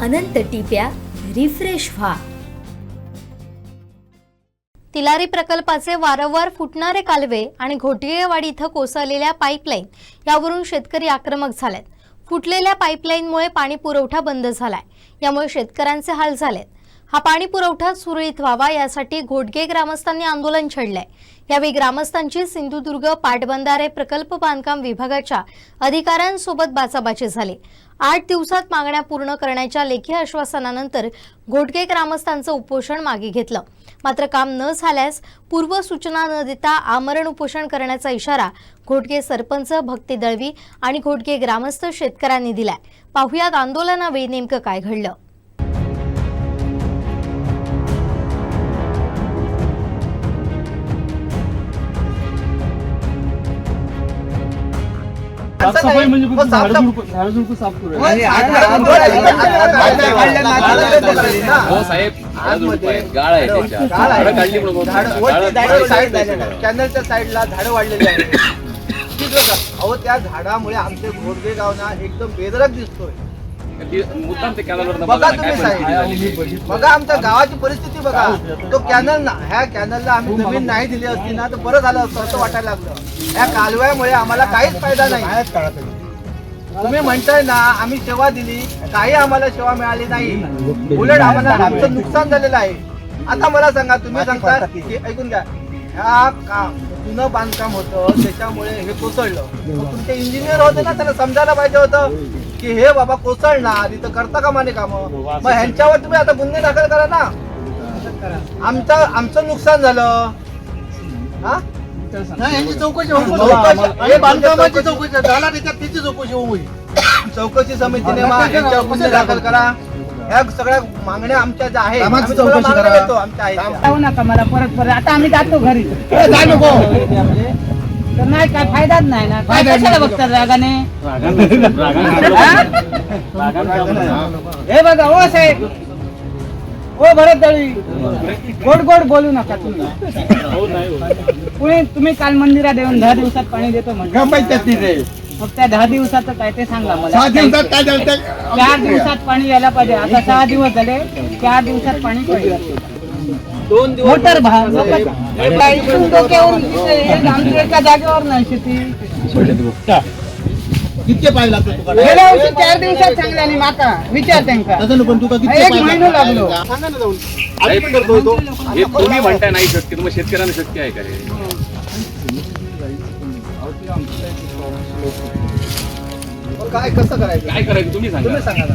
अनंत टिप्या refresh व्हा. तिलारी प्रकल्पाचे वारंवार फुटणारे कालवे आणि घोटियेवाडी इथं कोसळलेल्या पाईपलाईन यावरून शेतकरी आक्रमक झालेत. फुटलेल्या पाईपलाईनमुळे पाणी पुरवठा बंद झालाय. यामुळे शेतकऱ्यांचे हाल झालेत. हा पाणी पुरवठा सुरळीत व्हावा यासाठी घोटगे ग्रामस्थांनी आंदोलन छेडलंय. यावेळी ग्रामस्थांची सिंधुदुर्ग पाटबंधारे प्रकल्प बांधकाम विभागाच्या अधिकाऱ्यांसोबत बाचाबाची झाली. आठ दिवसात मागण्या पूर्ण करण्याच्या लेखी आश्वासनानंतर घोटगे ग्रामस्थांचं उपोषण मागे घेतलं. मात्र काम न झाल्यास पूर्व सूचना न देता आमरण उपोषण करण्याचा इशारा घोटगे सरपंच भक्ती दळवी आणि घोटगे ग्रामस्थ शेतकऱ्यांनी दिलाय. पाहुयात आंदोलनावेळी नेमकं काय घडलं. साफसफाई म्हणजे हो, फक्त झाडं साफसफ- झुडपं- झाडं झुडपं साफ करूया आणि आता आंदोलन आहे. हो साहेब झाडं झुडपं आहेत, गाळ आहे. झाडं काढली म्हणून होत नाही. झाडं साईड. कॅनलच्या साईडला झाडं वाढलेली आहेत ठीक आहे का? अहो त्या झाडामुळे आमचे घोडगे गाव ना एकदम बेदरक दिसतोय मुद्दाम ते कॅनलवर न बघा तुम्ही साहेब. बघा आमच्या गावाची परिस्थिती बघा. तो कॅनल ना ह्या कॅनलला आम्ही जमीन नाही दिली असती ना तर बरं झालं असतं असं वाटायला लागलं. ह्या कालव्यामुळे आम्हाला काहीच फायदा नाही. तुम्ही म्हणताय ना आम्ही सेवा दिली. काही आम्हाला सेवा मिळाली नाही. उलट आम्हाला आमचं नुकसान झालेलं आहे. आता मला सांगा तुम्ही सांगता की ऐकून घ्या. ह्या का जुनं बांधकाम होतं त्याच्यामुळे हे कोसळलं. तुमचे इंजिनियर होते ना त्याला समजायला पाहिजे होतं. की हे बाबा कोसळणार इथं करता का माने काम? मग ह्यांच्यावर तुम्ही आता गुन्हे दाखल करा ना. आमचं आमचं नुकसान झालं. हा? नाही, यांची चौकशी हे बांधकामाची चौकशी झाला त्याच्यात चौकशी होईल चौकशी समितीने गुन्हे दाखल करा. ह्या सगळ्या मागण्या आमच्या ज्या आहेत कामाची आम्ही तुम्हाला चौकशी मागण्या करा. देतो, आमच्या आहेत त्या. जाऊ नका मला परत परत. आता आम्ही जातो घरी जा नको. तर नाही काय फायदाच नाही ना. काय कशाला. बघतात रागाने? हे? बघा ओ साहेब. ओ भरत दळी गोड गोड बोलू नका तुम्ही. पुणे तुम्ही काल मंदिरात येऊन दहा दिवसात पाणी देतो म्हणजे मग त्या दहा दिवसाचं काय ते सांगा मला. चार दिवसात पाणी यायला पाहिजे. आता सहा दिवस झाले. चार दिवसात पाणी पाहिजे. दोन दिवस मोटर भाव एक एका जागेवर नाही शेती. कितके पाहिजे लागतो तुका गेल्या वर्षी चार दिवसात सांगल्याने माका विचार त्यांका तुका कितके एक महिना लागलो. सांगा ना जाऊन. आम्ही पण करतो तो हे तुम्ही म्हणताय नाही शक्य तर मग शेतकऱ्यांना शक्य आहे का रे? काय कसं करायचं? काय करायचं तुम्ही सांगा. तुम्ही सांगा ना.